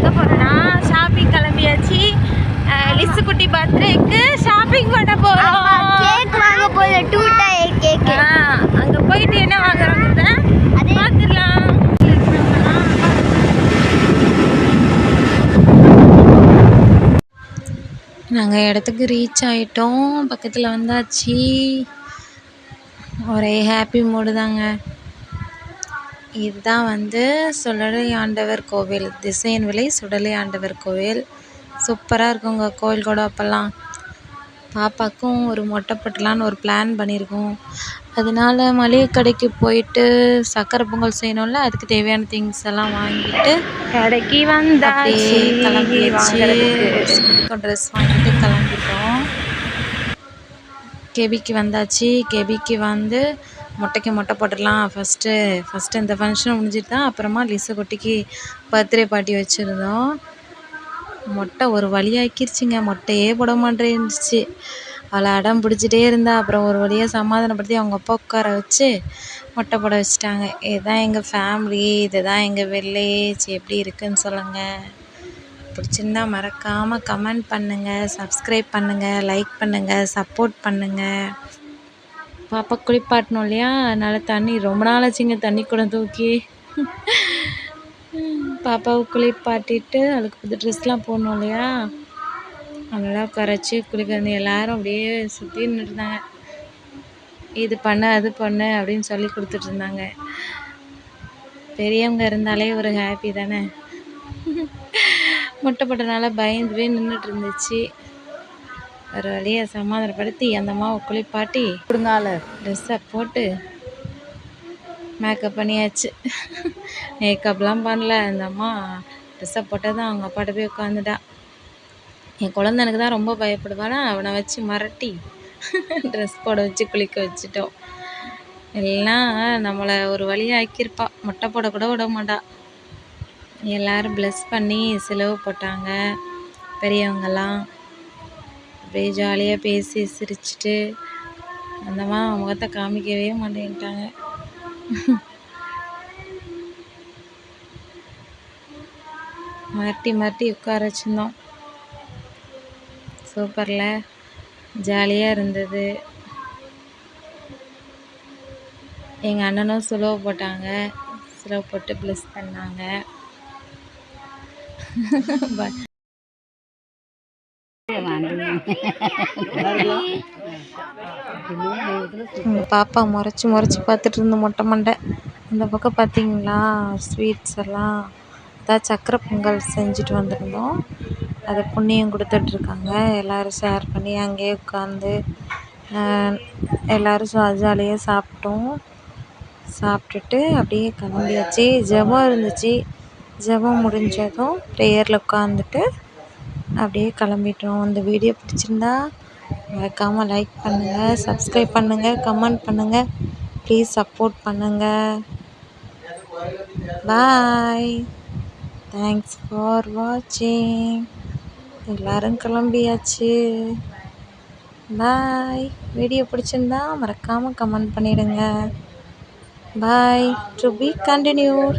எங்கே போகிறோன்னா ஷாப்பிங் கிளம்பியாச்சு. லிஸ்ஸு குட்டி பர்த்டேக்கு ஷாப்பிங் பண்ண போகிறோம் கேக் வாங்க போல டூ டயர் கேக் அங்கே போயிட்டு என்ன வாங்குறோங்கிறத பார்த்துடலாம் நாங்கள் இடத்துக்கு ரீச் ஆயிட்டோம். பக்கத்தில் வந்தாச்சு. ஒரே ஹாப்பி மூடு தாங்க. இதுதான் வந்து சுடலை ஆண்டவர் கோவில். திசையன் விலை சுடலை ஆண்டவர் கோவில். சூப்பராக இருக்குங்க கோவில் கூட அப்போல்லாம். பாப்பாக்கும் ஒரு மொட்டை போட்டலான்னு ஒரு பிளான் பண்ணியிருக்கோம் அதனால மளிகை கடைக்கு போயிட்டு சக்கரை பொங்கல் செய்யணும்ல அதுக்கு தேவையான திங்ஸ் எல்லாம் வாங்கிட்டு கடைக்கு கிளம்பியாச்சு. ஸ்கூலுக்கு ட்ரெஸ் வாங்கிட்டு கிளம்பிட்டோம். கெபிக்கு வந்தாச்சு. கெபிக்கு வந்து மொட்டைக்கு மொட்டை போட்டுடலாம். ஃபஸ்ட்டு ஃபஸ்ட்டு இந்த ஃபங்க்ஷன் முடிஞ்சிட்டு தான் அப்புறமா லிசு குட்டிக்கு பர்த்டே பார்ட்டி வச்சுருந்தோம். மொட்டை ஒரு வழியாக்கிருச்சுங்க மொட்டையே போட மாட்டேன்னுச்சு. அவளை அடம் பிடிச்சிட்டே இருந்தா அப்புறம் ஒரு வழியாக சமாதானப்படுத்தி அவங்க அப்பா உட்கார வச்சு மொட்டை போட வச்சுட்டாங்க. இதுதான் எங்கள் ஃபேமிலி இதுதான் எங்கள் வில்லேஜ் எப்படி இருக்குன்னு சொல்லுங்கள் பிடிச்சிருந்தா மறக்காமல் கமெண்ட் பண்ணுங்கள் சப்ஸ்கிரைப் பண்ணுங்கள் லைக் பண்ணுங்கள் சப்போர்ட் பண்ணுங்கள் பாப்பா குளிப்பாட்டணும் இல்லையா? அதனால் தண்ணி ரொம்ப நாள் ஆச்சுங்க தண்ணி கூட தூக்கி. பாப்பாவை குளிப்பாட்டிட்டு அவளுக்கு புது ட்ரெஸ்லாம் போடணும் இல்லையா? அதெல்லாம் உட்கார வச்சு குளிக்கிறது எல்லாரும் அப்படியே சுற்றி நின்றுருந்தாங்க இது பண்ண அது பண்ணு அப்படின்னு சொல்லி கொடுத்துட்டு இருந்தாங்க. பெரியவங்க இருந்தாலே ஒரு ஹாப்பி தானே? மொட்டை போட்டனால பயந்து போய் நின்றுட்டு இருந்துச்சு. ஒரு வழியை சமாதானப்படுத்தி அந்த அம்மாவை குளிப்பாட்டி கொடுங்கால. ட்ரெஸ்ஸை போட்டு மேக்கப் பண்ணியாச்சு. மேக்கப்லாம் பண்ணல. அந்த அம்மா ட்ரெஸ்ஸை போட்டால் தான் அவங்க அப்பாட்ட போய் உட்காந்துட்டா. என் குழந்த எனக்கு தான் ரொம்ப பயப்படுவானா? அவனை வச்சு மிரட்டி ட்ரெஸ் போட வச்சு குளிக்க வச்சுட்டோம். எல்லாம் நம்மளை ஒரு வழியாக ஆக்கியிருப்பா. மொட்டை போட கூட விட மாட்டா. எல்லாரும் ப்ளஸ் பண்ணி செலவு போட்டாங்க. பெரியவங்கெல்லாம் அப்படியே ஜாலியாக பேசி சிரிச்சிட்டு அந்தம்மா முகத்தை காமிக்கவே மாட்டேன்ட்டாங்க. மாட்டி மாட்டி உட்கார வச்சுருந்தோம். சூப்பரில். ஜாலியாக இருந்தது. எங்கள் அண்ணனும் சுலவு போட்டாங்க. சுலவு போட்டு ப்ளஸ் பண்ணாங்க. பட் பாப்பா முறைச்சி முறைச்சி பார்த்துட்டு இருந்த மொட்டை மண்டை. இந்த பக்கம் பார்த்தீங்களா? ஸ்வீட்ஸ் எல்லாம். அதான் சக்கரை பொங்கல் செஞ்சுட்டு வந்திருந்தோம். அதை புண்ணியம் கொடுத்துட்ருக்காங்க எல்லோரும் ஷேர் பண்ணி அங்கேயே உட்காந்து எல்லோரும் ஜாலியாக சாப்பிட்டோம். சாப்பிட்டுட்டு அப்படியே கிளம்பியாச்சு. ஜெபம் இருந்துச்சு. ஜெபம் முடிஞ்சதும் ப்ரேயரில் உட்காந்துட்டு அப்படியே கிளம்பிட்டோம். இந்த வீடியோ பிடிச்சிருந்தா மறக்காமல் லைக் பண்ணுங்கள் சப்ஸ்கிரைப் பண்ணுங்கள் கமெண்ட் பண்ணுங்கள் ப்ளீஸ் சப்போர்ட் பண்ணுங்கள் பாய் தேங்க்ஸ் ஃபார் வாட்சிங் எல்லோரும் கிளம்பியாச்சு. பாய் வீடியோ பிடிச்சிருந்தா மறக்காமல் கமெண்ட் பண்ணிடுங்க. பாய் டு பி கண்டினியூட்